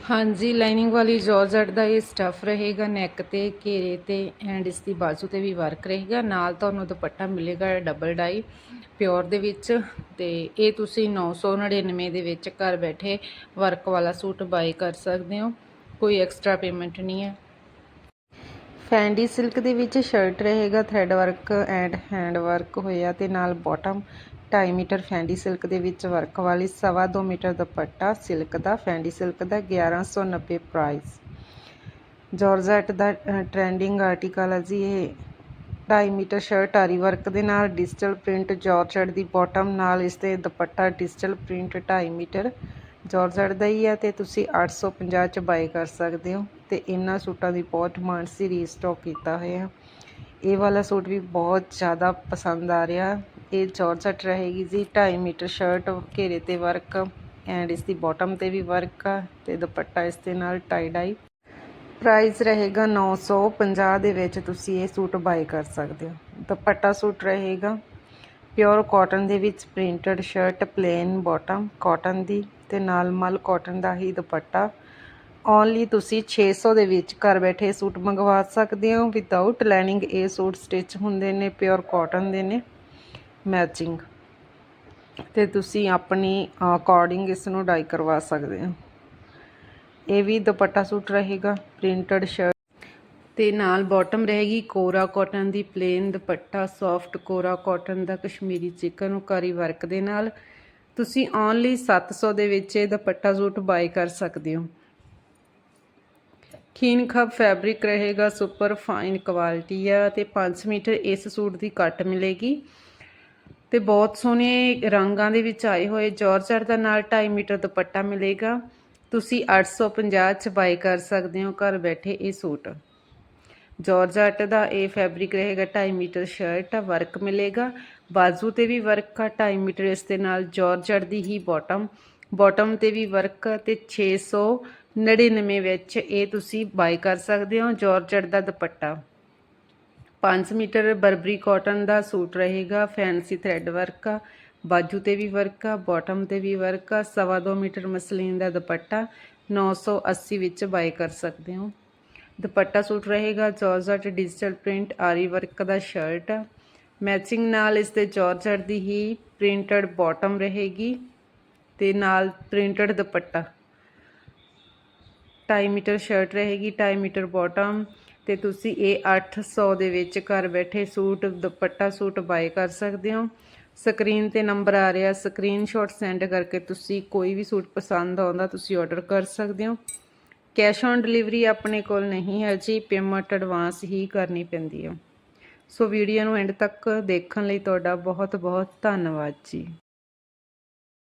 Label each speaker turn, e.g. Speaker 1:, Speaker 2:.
Speaker 1: ਹਾਂਜੀ ਲਾਈਨਿੰਗ ਵਾਲੀ ਜਾਰਜਟ ਦਾ ਇਹ ਸਟਫ ਰਹੇਗਾ ਨੈਕ ਤੇ, ਘੇਰੇ ਤੇ ਐਂਡ ਇਸ ਦੀ ਬਾਜ਼ੂ ਤੇ ਵੀ ਵਰਕ ਰਹੇਗਾ। ਨਾਲ ਤੁਹਾਨੂੰ ਦੁਪੱਟਾ ਮਿਲੇਗਾ ਡਬਲ ਡਾਈ ਪਿਓਰ ਦੇ ਵਿੱਚ ਤੇ ਇਹ ਤੁਸੀਂ 999 ਦੇ ਵਿੱਚ ਘਰ ਬੈਠੇ ਵਰਕ ਵਾਲਾ ਸੂਟ ਬਾਈ ਕਰ ਸਕਦੇ ਹੋ। ਕੋਈ ਐਕਸਟਰਾ ਪੇਮੈਂਟ ਨਹੀਂ ਹੈ। ਫੈਂਡੀ ਸਿਲਕ ਦੇ ਵਿੱਚ ਸ਼ਰਟ ਰਹੇਗਾ, thread work and hand work ਹੋਇਆ ਤੇ ਨਾਲ ਬਾਟਮ 2.5 ਮੀਟਰ ਫੈਂਡੀ ਸਿਲਕ ਦੇ ਵਿੱਚ ਵਰਕ ਵਾਲੀ ਸਵਾ ਦੋ ਮੀਟਰ ਦੁਪੱਟਾ ਸਿਲਕ ਦਾ, ਫੈਂਡੀ ਸਿਲਕ ਦਾ 1190 ਪ੍ਰਾਈਸ ਜਾਰਜਟ ਦਾ ਟ੍ਰੈਂਡਿੰਗ ਆਰਟੀਕਲ ਹੈ ਜੀ ਇਹ। 2.5 ਮੀਟਰ ਸ਼ਰਟ ਆਰੀ ਵਰਕ ਦੇ ਨਾਲ ਡਿਜੀਟਲ ਪ੍ਰਿੰਟ ਜਾਰਜਟ ਦੀ ਬਾਟਮ ਨਾਲ ਇਸ ਤੇ dupatta digital print 2.5 metre. Georgette ਦਾ ਹੀ ਹੈ ਤੇ ਤੁਸੀਂ 850 ਚ ਬਾਈ ਕਰ ਸਕਦੇ ਹੋ। ਤੇ ਇਹਨਾਂ ਸੂਟਾਂ ਦੀ ਬਹੁਤ ਡਿਮਾਂਡ ਸੀ ਰੀਸਟਾਕ ਕੀਤਾ ਹੋਇਆ। ਇਹ ਵਾਲਾ ਸੂਟ ਵੀ ਬਹੁਤ ਜ਼ਿਆਦਾ ਪਸੰਦ ਆ ਰਿਹਾ। ਇਹ ਜਾਰਜਟ ਰਹੇਗੀ ਜੀ 2.5 ਮੀਟਰ ਸ਼ਰਟ ਘੇਰੇ ਤੇ ਵਰਕ ਐਂਡ ਇਸ ਦੀ ਬਾਟਮ ਤੇ ਵੀ ਵਰਕ ਆ ਤੇ ਦੁਪੱਟਾ ਇਸ ਦੇ ਨਾਲ ਟਾਈ ਡਾਈ ਪ੍ਰਾਈਸ ਰਹੇਗਾ 950 ਦੇ ਵਿੱਚ ਤੁਸੀਂ ਇਹ ਸੂਟ ਬਾਈ ਕਰ ਸਕਦੇ ਹੋ। ਦੁਪੱਟਾ ਸੂਟ ਰਹੇਗਾ। ਪਿਓਰ ਕਾਟਨ ਦੇ ਵਿੱਚ printed shirt plain bottom cotton ਦੀ ਤੇ ਨਾਲ ਮਲ ਕਾਟਨ ਦਾ ਹੀ ਦੁਪੱਟਾ। ਓਨਲੀ ਤੁਸੀਂ 600 ਦੇ ਵਿੱਚ ਘਰ ਬੈਠੇ ਸੂਟ ਮੰਗਵਾ ਸਕਦੇ ਹੋ। ਵਿਦਆਊਟ ਲਾਈਨਿੰਗ ਇਹ ਸੂਟ ਸਟਿਚ ਹੁੰਦੇ ਨੇ ਪਿਓਰ ਕਾਟਨ ਦੇ ਨੇ ਮੈਚਿੰਗ ਤੇ ਤੁਸੀਂ ਆਪਣੀ ਅਕੋਰਡਿੰਗ ਇਸ ਨੂੰ ਡਾਈ ਕਰਵਾ ਸਕਦੇ ਹੋ। ਇਹ ਵੀ ਦੁਪੱਟਾ ਸੂਟ ਰਹੇਗਾ ਪ੍ਰਿੰਟਡ ਸ਼ਰਟ ਤੇ ਨਾਲ ਬਾਟਮ ਰਹੇਗੀ ਕੋਰਾ ਕਾਟਨ ਦੀ ਪਲੇਨ ਦੁਪੱਟਾ ਸੌਫਟ ਕੋਰਾ ਕਾਟਨ ਦਾ, ਕਸ਼ਮੀਰੀ ਚਿਕਨ ਕਰੀ ਵਰਕ ਦੇ ਨਾਲ। ਤੁਸੀਂ ਓਨਲੀ 700 ਦੇ ਵਿੱਚ ਇਹ ਦੁਪੱਟਾ ਸੂਟ ਬਾਈ ਕਰ ਸਕਦੇ ਹੋ। ਖੀਨ ਖੱਬ ਫੈਬਰਿਕ ਰਹੇਗਾ, ਸੁਪਰ ਫਾਈਨ ਕੁਆਲਿਟੀ ਆ ਤੇ 5 ਮੀਟਰ ਇਸ ਸੂਟ ਦੀ ਕੱਟ ਮਿਲੇਗੀ। ਤੇ ਬਹੁਤ ਸੋਹਣੇ ਰੰਗਾਂ ਦੇ ਵਿੱਚ ਆਏ ਹੋਏ ਜਾਰਜਟ ਦਾ ਨਾਲ 2.5 ਮੀਟਰ ਦੁਪੱਟਾ ਮਿਲੇਗਾ। ਤੁਸੀਂ 850 ਚ ਬਾਈ ਕਰ ਸਕਦੇ ਹੋ ਘਰ ਬੈਠੇ ਇਹ ਸੂਟ। ਜਾਰਜਟ ਦਾ ਇਹ ਫੈਬਰਿਕ ਰਹੇਗਾ 2.5 ਮੀਟਰ ਸ਼ਰਟ ਆ ਵਰਕ ਮਿਲੇਗਾ। ਬਾਜ਼ੂ ਤੇ ਵੀ ਵਰਕ ਆ 2.5 ਮੀਟਰ ਇਸ ਦੇ ਨਾਲ ਜਾਰਜਟ ਦੀ ਹੀ ਬਾਟਮ ਬਾਟਮ ਤੇ ਵੀ ਵਰਕ ਤੇ 699 ਵਿੱਚ ਇਹ ਤੁਸੀਂ ਬਾਈ ਕਰ ਸਕਦੇ ਹੋ, ਜਾਰਜਟ ਦਾ ਦੁਪੱਟਾ। 5 ਮੀਟਰ ਬਰਬਰੀ ਕਾਟਨ ਦਾ ਸੂਟ ਰਹੇਗਾ, ਫੈਂਸੀ ਥ੍ਰੈਡ ਵਰਕ ਆ ਬਾਜੂ ਤੇ ਵੀ ਵਰਕ ਆ ਬਾਟਮ ਤੇ ਵੀ ਵਰਕ ਆ ਸਵਾ ਦੋ ਮੀਟਰ ਮਸਲੀਨ ਦਾ ਦੁਪੱਟਾ 980 ਵਿੱਚ ਬਾਈ ਕਰ ਸਕਦੇ ਹੋ। ਦੁਪੱਟਾ ਸੂਟ ਰਹੇਗਾ ਜਾਰਜਟ ਡਿਜੀਟਲ ਪ੍ਰਿੰਟ ਆਰੀ ਵਰਕ ਦਾ ਸ਼ਰਟ। ਮੈਚਿੰਗ ਨਾਲ ਇਸ ਤੇ ਜਾਰਜਟ ਦੀ ਹੀ ਪ੍ਰਿੰਟਡ ਬਾਟਮ ਰਹੇਗੀ। ਤੇ ਨਾਲ ਪ੍ਰਿੰਟਡ ਦੁਪੱਟਾ। 2.5 ਮੀਟਰ ਸ਼ਰਟ ਰਹੇਗੀ 2.5 ਮੀਟਰ ਬਾਟਮ ਤੇ ਤੁਸੀਂ ਇਹ 800 ਦੇ ਵਿੱਚ ਘਰ ਬੈਠੇ ਸੂਟ, ਦੁਪੱਟਾ ਸੂਟ ਬਾਏ ਕਰ ਸਕਦੇ ਹੋ। ਸਕਰੀਨ ਤੇ ਨੰਬਰ ਆ ਰਿਹਾ, ਸਕਰੀਨਸ਼ਾਟ ਸੈਂਡ ਕਰਕੇ ਤੁਸੀਂ ਕੋਈ ਵੀ ਸੂਟ ਪਸੰਦ ਆਉਂਦਾ ਤੁਸੀਂ ਆਰਡਰ ਕਰ ਸਕਦੇ ਹੋ। ਕੈਸ਼ ਔਨ ਡਿਲੀਵਰੀ ਆਪਣੇ ਕੋਲ ਨਹੀਂ ਹੈ ਜੀ, ਪੇਮੈਂਟ ਐਡਵਾਂਸ ਹੀ ਕਰਨੀ ਪੈਂਦੀ ਹੈ। ਸੋ ਵੀਡੀਓ ਨੂੰ ਐਂਡ ਤੱਕ ਦੇਖਣ ਲਈ ਤੁਹਾਡਾ ਬਹੁਤ ਬਹੁਤ ਧੰਨਵਾਦ ਜੀ।